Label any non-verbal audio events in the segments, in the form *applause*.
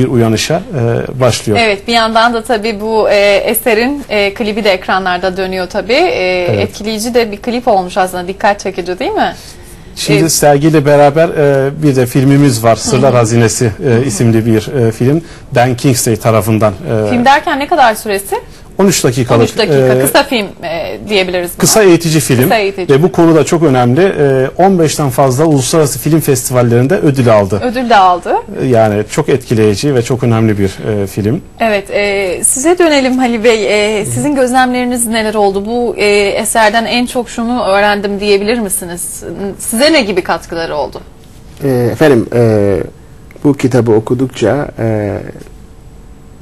bir uyanışa e, başlıyor. Evet bir yandan da tabii bu e, eserin e, klibi de ekranlarda dönüyor tabii. E, Evet. Etkileyici de bir klip olmuş aslında dikkat çekici değil mi? Şimdi Evet. sergiyle beraber e, bir de filmimiz var. Sırlar Hazinesi e, isimli bir e, film. Dan Kingsley tarafından. e, Film derken ne kadar süresi? 13 dakikalık. 13 dakika e, kısa film e, diyebiliriz buna. Kısa eğitici film Kısa eğitici. ve bu konuda çok önemli. E, 15'ten fazla uluslararası film festivallerinde ödül aldı. Ödül de aldı. E, Yani çok etkileyici ve çok önemli bir e, film. Evet, e, size dönelim Halil Bey. E, sizin gözlemleriniz neler oldu? Bu e, eserden en çok şunu öğrendim diyebilir misiniz? Size ne gibi katkıları oldu? E, efendim e, bu kitabı okudukça e,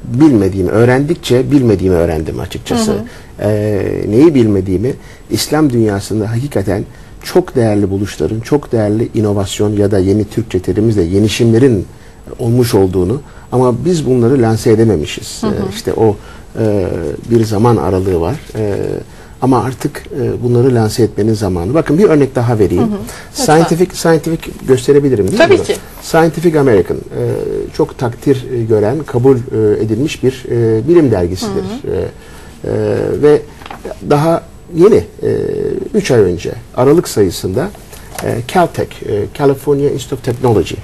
bilmediğimi, öğrendikçe bilmediğimi öğrendim açıkçası. E, neyi bilmediğimi, İslam dünyasında hakikaten çok değerli buluşların, çok değerli inovasyon ya da yeni Türkçe terimizle yenişimlerin olmuş olduğunu ama biz bunları lanse edememişiz. E, işte o e, bir zaman aralığı var. E, ama artık e, bunları lanse etmenin zamanı. Bakın bir örnek daha vereyim. Lütfen. Scientific Scientific gösterebilirim değil Tabii mi? ki. Scientific American e, çok takdir e, gören, kabul e, edilmiş bir e, bilim dergisidir. E, e, ve daha yeni 3 ay önce Aralık sayısında e, Caltech, e, California Institute of Technology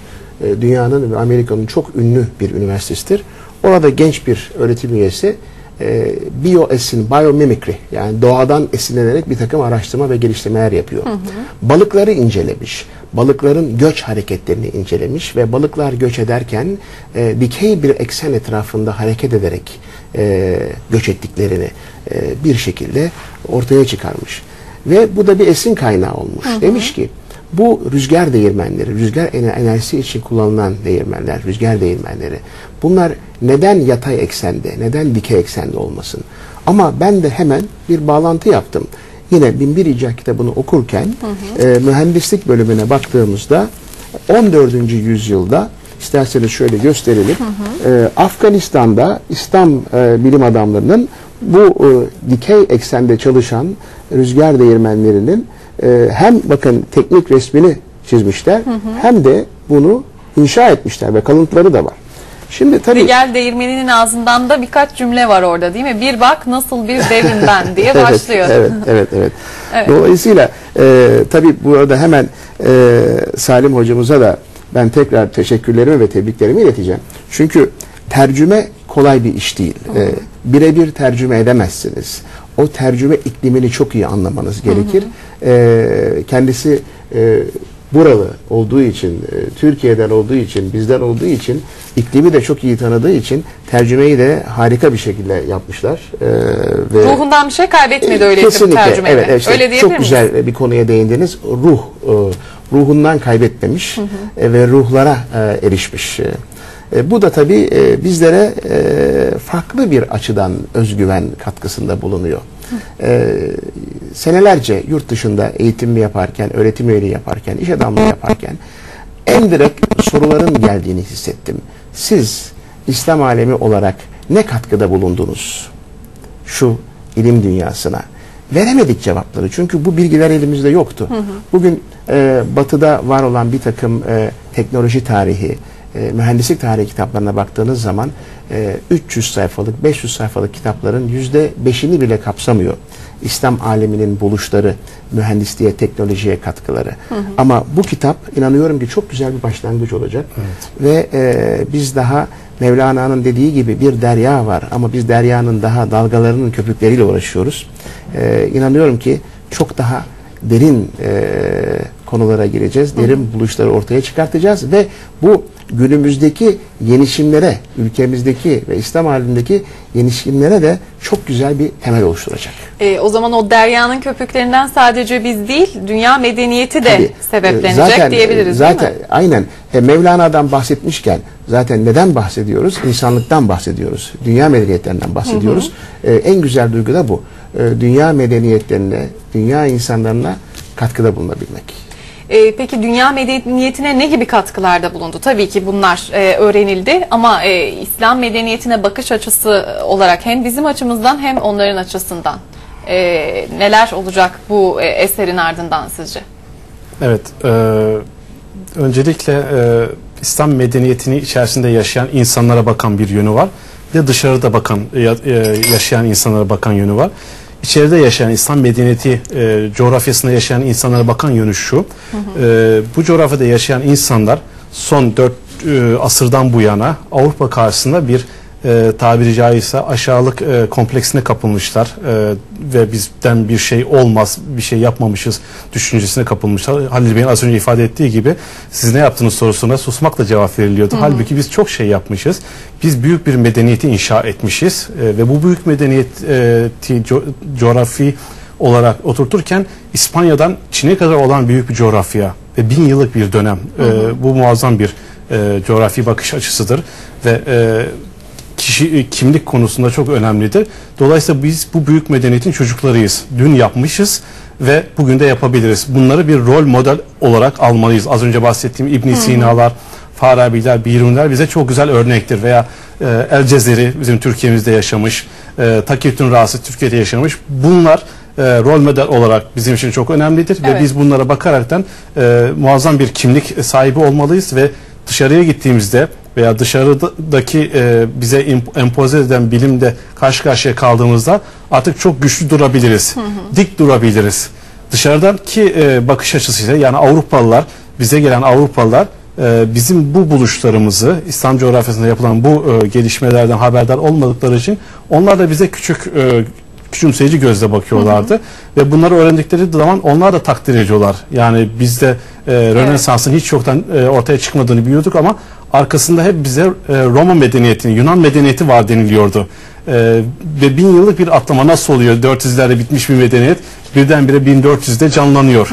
e, dünyanın ve Amerika'nın çok ünlü bir üniversitesidir. Orada genç bir öğretim üyesi e, bioesin, biomimicry yani doğadan esinlenerek bir takım araştırma ve geliştirmeler yapıyor. Balıkları incelemiş, balıkların göç hareketlerini incelemiş ve balıklar göç ederken e, dikey bir eksen etrafında hareket ederek e, göç ettiklerini e, bir şekilde ortaya çıkarmış. Ve bu da bir esin kaynağı olmuş. Demiş ki bu rüzgar değirmenleri, rüzgar ener- enerjisi için kullanılan değirmenler, rüzgar değirmenleri bunlar neden yatay eksende, neden dikey eksende olmasın? Ama ben de hemen bir bağlantı yaptım. Yine Binbir İcat kitabını okurken e, mühendislik bölümüne baktığımızda 14. yüzyılda isterseniz şöyle gösterelim. E, Afganistan'da İslam e, bilim adamlarının bu e, dikey eksende çalışan rüzgar değirmenlerinin e, hem bakın teknik resmini çizmişler hem de bunu inşa etmişler ve kalıntıları da var. Şimdi tabii Rigel değirmeninin ağzından da birkaç cümle var orada değil mi? Bir bak nasıl bir devrim ben *laughs* diye Evet, başlıyor. Evet, evet, evet. *laughs* Evet. Dolayısıyla e, tabii burada hemen e, Salim hocamıza da ben tekrar teşekkürlerimi ve tebriklerimi ileteceğim. Çünkü tercüme kolay bir iş değil. E, birebir tercüme edemezsiniz. O tercüme iklimini çok iyi anlamanız gerekir. E, kendisi e, buralı olduğu için, e, Türkiye'den olduğu için, bizden olduğu için, iklimi de çok iyi tanıdığı için tercümeyi de harika bir şekilde yapmışlar. E, ve Ruhundan bir şey kaybetmedi bu Kesinlikle. tercümeyle. Evet, evet, işte Öyle çok miyiz? güzel bir konuya değindiniz. Ruh, e, ruhundan kaybetmemiş e, ve ruhlara e, erişmiş. E, e, bu da tabii e, bizlere e, farklı bir açıdan özgüven katkısında bulunuyor. E, senelerce yurt dışında eğitim yaparken, öğretim üyeliği yaparken, iş adamlığı yaparken en direkt soruların geldiğini hissettim. Siz İslam alemi olarak ne katkıda bulundunuz? şu ilim dünyasına. Veremedik cevapları çünkü bu bilgiler elimizde yoktu. Bugün e, batıda var olan bir takım e, teknoloji tarihi, e, mühendislik tarihi kitaplarına baktığınız zaman e, 300 sayfalık, 500 sayfalık kitapların yüzde beşini bile kapsamıyor. İslam aleminin buluşları, mühendisliğe, teknolojiye katkıları. Ama bu kitap inanıyorum ki çok güzel bir başlangıç olacak. Ve e, biz daha Mevlana'nın dediği gibi bir derya var ama biz deryanın daha dalgalarının köpükleriyle uğraşıyoruz. Ee, inanıyorum ki çok daha derin e, konulara gireceğiz. Derin buluşları ortaya çıkartacağız ve bu günümüzdeki yenişimlere, ülkemizdeki ve İslam halindeki yenişimlere de çok güzel bir temel oluşturacak. E, o zaman o deryanın köpüklerinden sadece biz değil, dünya medeniyeti de Tabii. sebeplenecek Zaten- diyebiliriz zaten, değil mi? Aynen. E, Mevlana'dan bahsetmişken zaten neden bahsediyoruz? İnsanlıktan bahsediyoruz. Dünya medeniyetlerinden bahsediyoruz. E, en güzel duygu da bu. E, dünya medeniyetlerine, dünya insanlarına katkıda bulunabilmek. E, peki dünya medeniyetine ne gibi katkılarda bulundu? Tabii ki bunlar e, öğrenildi ama e, İslam medeniyetine bakış açısı olarak hem bizim açımızdan hem onların açısından e, neler olacak bu e, eserin ardından sizce? Evet. e, öncelikle e, İslam medeniyetini içerisinde yaşayan insanlara bakan bir yönü var. Bir de dışarıda bakan, e, yaşayan insanlara bakan yönü var. İçeride yaşayan İslam medeniyeti e, coğrafyasında yaşayan insanlara bakan yönü şu. E, bu coğrafyada yaşayan insanlar son 4 asırdan bu yana Avrupa karşısında bir e, tabiri caizse aşağılık e, kompleksine kapılmışlar e, ve bizden bir şey olmaz, bir şey yapmamışız düşüncesine kapılmışlar. Halil Bey'in az önce ifade ettiği gibi siz ne yaptınız sorusuna susmakla cevap veriliyordu. Halbuki biz çok şey yapmışız. Biz büyük bir medeniyeti inşa etmişiz e, ve bu büyük medeniyeti co- coğrafi olarak oturturken İspanya'dan Çin'e kadar olan büyük bir coğrafya ve bin yıllık bir dönem. E, bu muazzam bir e, coğrafi bakış açısıdır ve e, kişi kimlik konusunda çok önemlidir. Dolayısıyla biz bu büyük medeniyetin çocuklarıyız. Dün yapmışız ve bugün de yapabiliriz. Bunları bir rol model olarak almalıyız. Az önce bahsettiğim İbn Sina'lar, Farabi'ler, Biruniler bize çok güzel örnektir. Veya e, El Cezeri bizim Türkiye'mizde yaşamış, e, Takiyüttün Rası Türkiye'de yaşamış. Bunlar e, rol model olarak bizim için çok önemlidir Evet. ve biz bunlara bakaraktan e, muazzam bir kimlik sahibi olmalıyız ve dışarıya gittiğimizde veya dışarıdaki e, bize empoze eden bilimde karşı karşıya kaldığımızda artık çok güçlü durabiliriz. Dik durabiliriz. Dışarıdan ki e, bakış açısıyla yani Avrupalılar bize gelen Avrupalılar e, bizim bu buluşlarımızı İslam coğrafyasında yapılan bu e, gelişmelerden haberdar olmadıkları için onlar da bize küçük e, küçümseyici gözle bakıyorlardı ve bunları öğrendikleri zaman onlar da takdir ediyorlar. Yani biz de e, Rönesans'ın hiç yoktan e, ortaya çıkmadığını biliyorduk ama arkasında hep bize e, Roma medeniyeti, Yunan medeniyeti var deniliyordu. E, ve bin yıllık bir atlama nasıl oluyor? 400'lerde bitmiş bir medeniyet birdenbire 1400'de canlanıyor.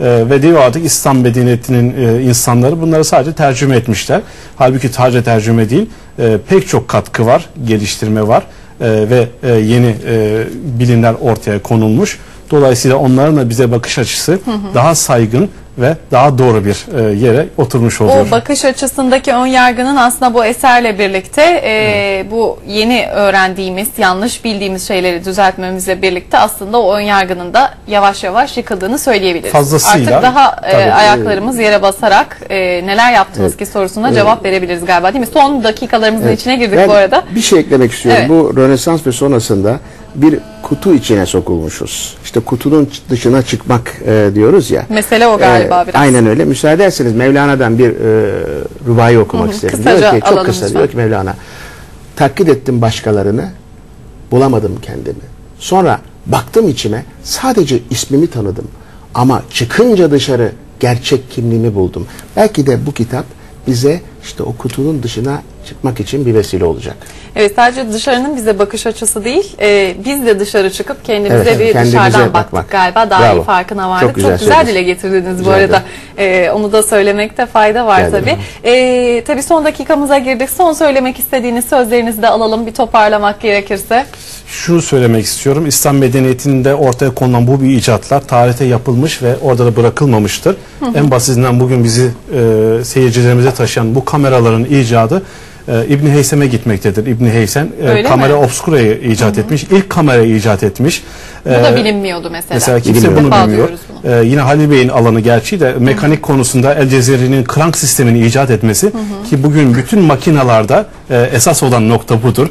E, ve diyor artık İslam medeniyetinin e, insanları bunları sadece tercüme etmişler. Halbuki sadece tercüme değil, e, pek çok katkı var, geliştirme var ve e, yeni e, bilimler ortaya konulmuş. Dolayısıyla onların da bize bakış açısı daha saygın ve daha doğru bir e, yere oturmuş oluyor. O bakış açısındaki ön yargının aslında bu eserle birlikte e, bu yeni öğrendiğimiz, yanlış bildiğimiz şeyleri düzeltmemizle birlikte aslında o ön yargının da yavaş yavaş yıkıldığını söyleyebiliriz. Fazlasıyla, Artık daha e, tabii. ayaklarımız yere basarak e, neler yaptınız ki sorusuna cevap verebiliriz galiba değil mi? Son dakikalarımızın içine girdik Ben bu arada. bir şey eklemek istiyorum. Evet. Bu Rönesans ve sonrasında bir kutu içine sokulmuşuz. İşte kutunun dışına çıkmak e, diyoruz ya. Mesele o galiba E, biraz. Aynen öyle. Müsaade ederseniz Mevlana'dan bir e, rubayı okumak isterim. Kısaca diyor ki, çok kısa lütfen. diyor ki Mevlana. Taklit ettim başkalarını, bulamadım kendimi. Sonra baktım içime, sadece ismimi tanıdım. Ama çıkınca dışarı gerçek kimliğimi buldum. Belki de bu kitap bize işte o kutunun dışına çıkmak için bir vesile olacak. Evet sadece dışarının bize bakış açısı değil, e, biz de dışarı çıkıp kendimize Evet, bir kendimize dışarıdan bakmak. baktık galiba. Daha Bravo. iyi farkına vardık. Çok güzel dile söylediniz. getirdiniz bu arada. E, onu da söylemekte fayda var Rica tabii. E, tabii son dakikamıza girdik. Son söylemek istediğiniz sözlerinizi de alalım bir toparlamak gerekirse. Şunu söylemek istiyorum. İslam medeniyetinde ortaya konulan bu bir icatlar tarihte yapılmış ve orada da bırakılmamıştır. En basitinden bugün bizi e, seyircilerimize taşıyan bu kameraların icadı e, İbni Heysem'e gitmektedir. İbni Heysem e, Öyle kamera mi? obscura'yı icat etmiş. İlk kamerayı icat etmiş. Bu da E, bilinmiyordu mesela. Mesela kimse bunu bilmiyor. bunu. Ee, yine Halil Bey'in alanı gerçi de mekanik konusunda El Cezeri'nin crank sistemini icat etmesi ki bugün bütün makinalarda e, esas olan nokta budur.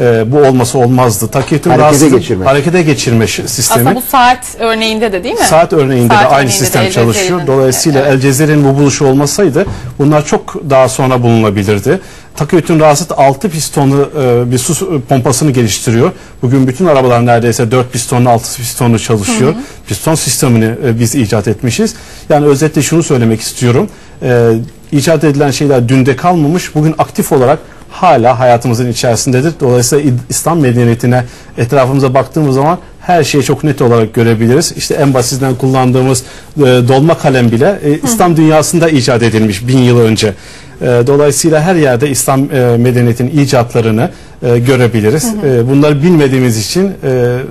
E, bu olması olmazdı. Takiyetül Harekete Rası'nın geçirme. Harekete geçirme ş- sistemi. Aslında bu saat örneğinde de değil mi? Saat örneğinde Saat de aynı örneğinde de sistem El çalışıyor. Cezeri'nin, Dolayısıyla evet. El Cezeri'nin bu buluşu olmasaydı bunlar çok daha sonra bulunabilirdi. Takiyetün Rasit 6 pistonlu e, bir su pompasını geliştiriyor. Bugün bütün arabalar neredeyse 4 pistonlu 6 pistonlu çalışıyor. Piston sistemini e, biz icat etmişiz. Yani özetle şunu söylemek istiyorum. E, icat edilen şeyler dünde kalmamış. Bugün aktif olarak hala hayatımızın içerisindedir. Dolayısıyla İslam medeniyetine etrafımıza baktığımız zaman her şeyi çok net olarak görebiliriz. İşte en basitinden kullandığımız e, dolma kalem bile e, İslam dünyasında icat edilmiş bin yıl önce. E, dolayısıyla her yerde İslam e, medeniyetinin icatlarını e, görebiliriz. E, bunları bilmediğimiz için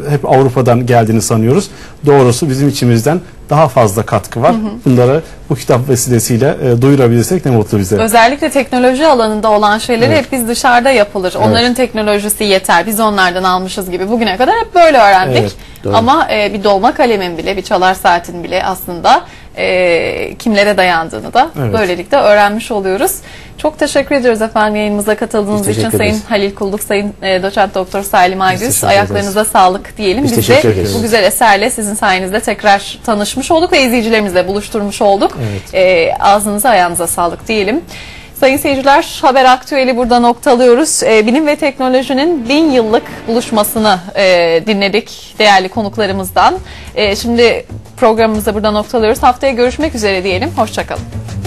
hep Avrupa'dan geldiğini sanıyoruz. Doğrusu bizim içimizden daha fazla katkı var. Bunları bu kitap vesilesiyle e, duyurabilirsek ne mutlu bize. Özellikle teknoloji alanında olan şeyleri hep biz dışarıda yapılır. Onların teknolojisi yeter. Biz onlardan almışız gibi. Bugüne kadar hep böyle öğrendik. Evet, doğru. Ama e, bir dolma kalemin bile, bir çalar saatin bile aslında e, kimlere dayandığını da Evet. böylelikle öğrenmiş oluyoruz. Çok teşekkür ediyoruz efendim yayınımıza katıldığınız Biz için Sayın ederiz. Halil Kulluk, Sayın e, Doçent Doktor Salim Aygüz. Ayaklarınıza sağlık diyelim. Biz Biz, de ederiz. bu güzel eserle sizin sayenizde tekrar tanışmış olduk ve izleyicilerimizle buluşturmuş olduk. Evet. E, ağzınıza ayağınıza sağlık diyelim. Sayın seyirciler haber aktüeli burada noktalıyoruz. E, bilim ve teknolojinin bin yıllık buluşmasını e, dinledik değerli konuklarımızdan. E, şimdi programımızı burada noktalıyoruz. Haftaya görüşmek üzere diyelim. Hoşçakalın.